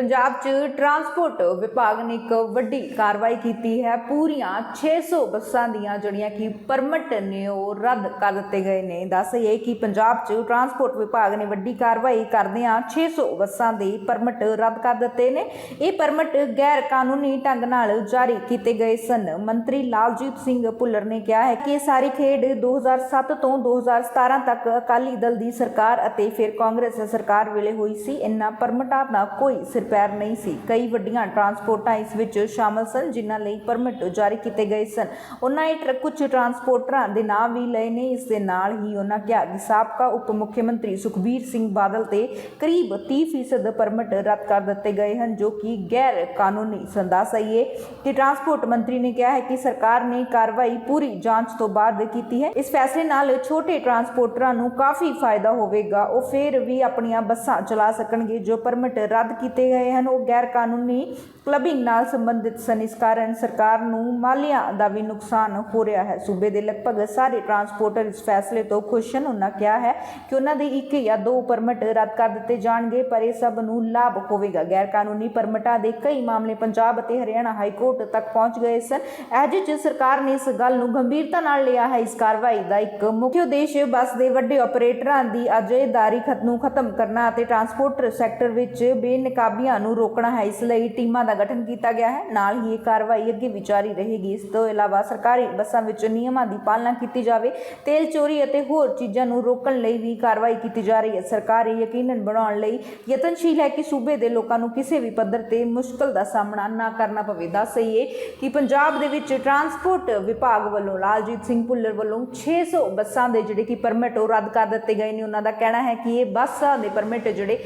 ਪੰਜਾਬ 'ਚ ਟਰਾਂਸਪੋਰਟ ਵਿਭਾਗ ਨੇ ਇੱਕ ਵੱਡੀ ਕਾਰਵਾਈ ਕੀਤੀ ਹੈ। ਪੂਰੀਆਂ 600 ਬੱਸਾਂ ਦੀਆਂ ਜਿਹੜੀਆਂ ਕਿ ਪਰਮਿਟ ਨੇ ਉਹ ਰੱਦ ਕਰ ਦਿੱਤੇ ਗਏ ਨੇ। ਦੱਸ ਇਹ ਕਿ ਪੰਜਾਬ 'ਚ ਟਰਾਂਸਪੋਰਟ ਵਿਭਾਗ ਨੇ ਵੱਡੀ ਕਾਰਵਾਈ ਕਰਦਿਆਂ 600 ਬੱਸਾਂ ਦੇ ਪਰਮਿਟ ਰੱਦ ਕਰ ਦਿੱਤੇ ਨੇ। ਇਹ ਪਰਮਿਟ ਗੈਰ ਕਾਨੂੰਨੀ ਢੰਗ ਨਾਲ ਜਾਰੀ ਕੀਤੇ ਗਏ ਸਨ। ਮੰਤਰੀ ਲਾਲਜੀਤ ਸਿੰਘ ਭੁੱਲਰ ਨੇ ਕਿਹਾ ਹੈ ਕਿ ਇਹ ਸਾਰੀ ਖੇਡ 2007 ਤੋਂ 2017 ਤੱਕ ਅਕਾਲੀ ਦਲ ਦੀ ਸਰਕਾਰ ਅਤੇ ਫਿਰ ਕਾਂਗਰਸ ਸਰਕਾਰ ਵੇਲੇ ਹੋਈ ਸੀ। ਇਨ੍ਹਾਂ ਪਰਮਿਟਾਂ ਦਾ ਕੋਈ ਸਿਰ ਪੈਰ ਨਹੀਂ ਸੀ। ਕਈ ਵੱਡੀਆਂ ਟਰਾਂਸਪੋਰਟਾਂ ਇਸ ਵਿੱਚ ਸ਼ਾਮਲ ਸਨ, ਜਿਨ੍ਹਾਂ ਲਈ ਪਰਮਿਟ ਜਾਰੀ ਕੀਤੇ ਗਏ ਸਨ। ਉਹਨਾਂ ਇਹ ਕੁਝ ਟਰਾਂਸਪੋਰਟਰਾਂ ਦੇ ਨਾਂ ਵੀ ਲਏ ਨੇ। ਇਸ ਦੇ ਨਾਲ ਹੀ ਉਹਨਾਂ ਕਿਹਾ ਕਿ ਸਾਬਕਾ ਉਪ ਮੁੱਖ ਮੰਤਰੀ ਸੁਖਬੀਰ ਸਿੰਘ ਬਾਦਲ ਤੇ ਕਰੀਬ 30% ਪਰਮਿਟ ਰੱਦ ਕਰ ਦਿੱਤੇ ਗਏ ਹਨ, ਜੋ ਕਿ ਗੈਰ ਕਾਨੂੰਨੀ ਸੰਦਾ ਸਹੀ ਹੈ ਕਿ ਟਰਾਂਸਪੋਰਟ ਮੰਤਰੀ ਨੇ ਕਿਹਾ ਹੈ ਕਿ ਸਰਕਾਰ ਨੇ ਕਾਰਵਾਈ ਪੂਰੀ ਜਾਂਚ ਤੋਂ ਬਾਅਦ ਕੀਤੀ ਹੈ। ਇਸ ਫੈਸਲੇ ਨਾਲ ਛੋਟੇ ਟਰਾਂਸਪੋਰਟਰਾਂ ਨੂੰ ਕਾਫੀ ਫਾਇਦਾ ਹੋਵੇਗਾ। ਉਹ ਫੇਰ ਵੀ ਆਪਣੀਆਂ ਬੱਸਾਂ ਚਲਾ ਸਕਣਗੇ, ਜੋ ਪਰਮਿਟ ਰੱਦ ਕੀਤੇ ਗਏ ਹਨ, ਉਹ ਗੈਰ ਕਾਨੂੰਨੀ ਕਲੱਬਿੰਗ ਨਾਲ ਸੰਬੰਧਿਤ ਸਨ। ਇਸ ਕਾਰਨ ਸਰਕਾਰ ਨੂੰ ਮਾਲੀਆਂ ਦਾ ਵੀ ਨੁਕਸਾਨ ਹੋ ਰਿਹਾ ਹੈ। ਸੂਬੇ ਦੇ ਲਗਭਗ ਸਾਰੇ ਟਰਾਂਸਪੋਰਟਰ ਇਸ ਫੈਸਲੇ ਤੋਂ ਖੁਸ਼ ਹਨ। ਉਹਨਾਂ ਕਿਹਾ ਹੈ ਕਿ ਉਹਨਾਂ ਦੇ ਇੱਕ ਜਾਂ ਦੋ ਪਰਮਿਟ ਰੱਦ ਕਰ ਦਿੱਤੇ ਜਾਣਗੇ, ਪਰ ਇਹ ਸਭ ਨੂੰ ਲਾਭ ਹੋਵੇਗਾ। ਗੈਰ ਕਾਨੂੰਨੀ ਪਰਮਿਟਾਂ ਦੇ ਕਈ ਮਾਮਲੇ ਪੰਜਾਬ ਅਤੇ ਹਰਿਆਣਾ ਹਾਈ ਕੋਰਟ ਤੱਕ ਪਹੁੰਚ ਗਏ ਸਨ। ਅਜਿਹੇ 'ਚ ਸਰਕਾਰ ਨੇ ਇਸ ਗੱਲ ਨੂੰ ਗੰਭੀਰਤਾ ਨਾਲ ਲਿਆ ਹੈ। ਇਸ ਕਾਰਵਾਈ ਦਾ ਇੱਕ ਮੁੱਖ ਉਦੇਸ਼ ਬੱਸ ਦੇ ਵੱਡੇ ਆਪਰੇਟਰਾਂ ਦੀ ਅਜੇਦਾਰੀ ਖਤ, ਨੂੰ ਖਤਮ ਕਰਨਾ ਅਤੇ ਟਰਾਂਸਪੋਰਟ ਸੈਕਟਰ ਵਿੱਚ ਬੇਨਕਾਬੀਆਂ ਨੂੰ ਰੋਕਣਾ ਹੈ, ਇਸ ਲਈ ਟੀਮਾਂ ਦਾ ਗਠਨ ਕੀਤਾ ਗਿਆ ਹੈ। ਨਾਲ ਹੀ ਇਹ ਕਾਰਵਾਈ ਅੱਗੇ ਵੀ ਜਾਰੀ ਰਹੇਗੀ। ਇਸ ਤੋਂ ਇਲਾਵਾ ਸਰਕਾਰੀ ਬੱਸਾਂ ਵਿੱਚ ਨਿਯਮਾਂ ਦੀ ਪਾਲਣਾ ਕੀਤੀ ਜਾਵੇ। ਤੇਲ ਚੋਰੀ ਅਤੇ ਹੋਰ ਚੀਜ਼ਾਂ ਨੂੰ ਰੋਕਣ ਲਈ ਵੀ ਕਾਰਵਾਈ ਕੀਤੀ ਜਾ ਰਹੀ ਹੈ। ਸਰਕਾਰ ਇਹ ਯਕੀਨਨ ਬਣਾਉਣ ਲਈ ਯਤਨਸ਼ੀਲ ਹੈ ਕਿ ਸੂਬੇ ਦੇ ਲੋਕਾਂ ਨੂੰ ਕਿਸੇ ਵੀ ਪੱਧਰ ਤੇ ਮੁਸ਼ਕਲ ਦਾ ਸਾਹਮਣਾ ਨਾ ਕਰਨਾ ਪਵੇ। ਦੱਸ ਸਹੀਏ ਕਿ ਪੰਜਾਬ ਦੇ ਵਿੱਚ ਟਰਾਂਸਪੋਰਟ ਵਿਭਾਗ ਵੱਲੋਂ ਲਾਲਜੀਤ ਸਿੰਘ ਭੁੱਲਰ ਵੱਲੋਂ 600 ਬੱਸਾਂ ਦੇ ਜਿਹੜੇ ਕਿ ਪਰਮਿਟ ਉਹ ਰੱਦ ਕਰ ਦਿੱਤੇ ਗਏ ਨੇ। ਉਹਨਾਂ ਦਾ ਕਹਿਣਾ ਹੈ ਕਿ ਇਹ ਬੱਸਾਂ ਦੇ ਪਰਮਿਟ ਜਿਹੜੇ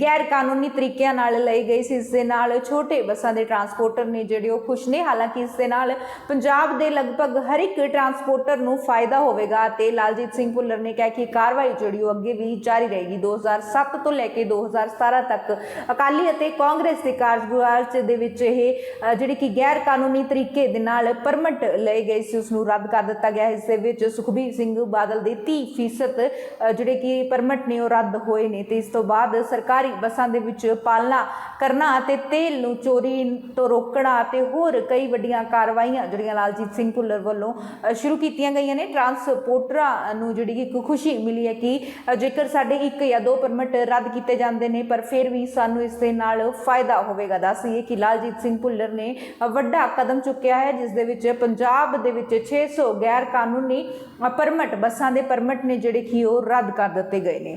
ਗੈਰ ਕਾਨੂੰਨੀ ਤਰੀਕਿਆਂ ਨਾਲ ਲਈ ਗਈ ਸੀ। ਇਸ ਦੇ ਨਾਲ ਛੋਟੇ ਬੱਸਾਂ ਦੇ ਟਰਾਂਸਪੋਰਟਰ ਨੇ ਜਿਹੜੇ ਉਹ ਖੁਸ਼ ਨੇ। ਹਾਲਾਂਕਿ ਇਸ ਦੇ ਨਾਲ ਪੰਜਾਬ ਦੇ ਲਗਭਗ ਹਰ ਇੱਕ ਟਰਾਂਸਪੋਰਟਰ ਨੂੰ ਫਾਇਦਾ ਹੋਵੇਗਾ ਤੇ ਲਾਲਜੀਤ ਸਿੰਘ ਭੁੱਲਰ ਨੇ ਕਿਹਾ ਕਿ ਕਾਰਵਾਈ ਜਿਹੜੀ ਉਹ ਅੱਗੇ ਵੀ ਜਾਰੀ ਰਹੇਗੀ। 2007 ਤੋਂ ਲੈ ਕੇ 2017 ਤੱਕ ਅਕਾਲੀ ਅਤੇ ਕਾਂਗਰਸ ਦੇ ਕਾਰਜਕਾਲ ਦੇ ਵਿੱਚ ਇਹ ਜਿਹੜੀ ਕਿ ਗੈਰ ਕਾਨੂੰਨੀ ਤਰੀਕੇ ਦੇ ਨਾਲ ਪਰਮਿਟ ਲਏ ਗਏ ਸੀ, ਉਸ ਨੂੰ ਰੱਦ ਕਰ ਦਿੱਤਾ ਗਿਆ। ਇਸ ਦੇ ਵਿੱਚ ਸੁਖਬੀਰ ਸਿੰਘ ਬਾਦਲ ਦੇ 30% ਜਿਹੜੇ ਕਿ ਪਰਮਿਟ ਨੇ ਉਹ ਰੱਦ ਹੋਏ ਨੇ ਤੇ ਇਸ ਤੋਂ ਬਾਅਦ ਸਰਕਾਰੀ ਬੱਸਾਂ ਦੇ ਵਿੱਚ ਪਾਲਣਾ ਕਰਨਾ ਅਤੇ ਤੇਲ ਨੂੰ ਚੋਰੀ ਤੋਂ ਰੋਕਣਾ ਅਤੇ ਹੋਰ ਕਈ ਵੱਡੀਆਂ ਕਾਰਵਾਈਆਂ ਜਿਹੜੀਆਂ ਲਾਲਜੀਤ ਸਿੰਘ ਭੁੱਲਰ ਵੱਲੋਂ ਸ਼ੁਰੂ ਕੀਤੀਆਂ ਗਈਆਂ ਨੇ। ਟਰਾਂਸਪੋਰਟਰਾਂ ਨੂੰ ਜਿਹੜੀ ਕਿ ਇੱਕ ਖੁਸ਼ੀ ਮਿਲੀ ਹੈ ਕਿ ਜੇਕਰ ਸਾਡੇ ਇੱਕ ਜਾਂ ਦੋ ਪਰਮਿਟ ਰੱਦ ਕੀਤੇ ਜਾਂਦੇ ਨੇ ਪਰ ਫਿਰ ਵੀ ਸਾਨੂੰ ਇਸ ਦੇ ਨਾਲ ਫਾਇਦਾ ਹੋਵੇਗਾ। ਦੱਸੀਏ ਕਿ ਲਾਲਜੀਤ ਸਿੰਘ ਭੁੱਲਰ ਨੇ ਵੱਡਾ ਕਦਮ ਚੁੱਕਿਆ ਹੈ ਜਿਸ ਦੇ ਵਿੱਚ ਪੰਜਾਬ ਦੇ ਵਿੱਚ 600 ਗੈਰ ਕਾਨੂੰਨੀ ਅ, ਪਰਮਿਟ ਬੱਸਾਂ ਦੇ ਪਰਮਿਟ ਨੇ ਜਿਹੜੇ ਕਿ ਉਹ ਰੱਦ ਕਰ ਦਿੱਤੇ ਗਏ ਨੇ।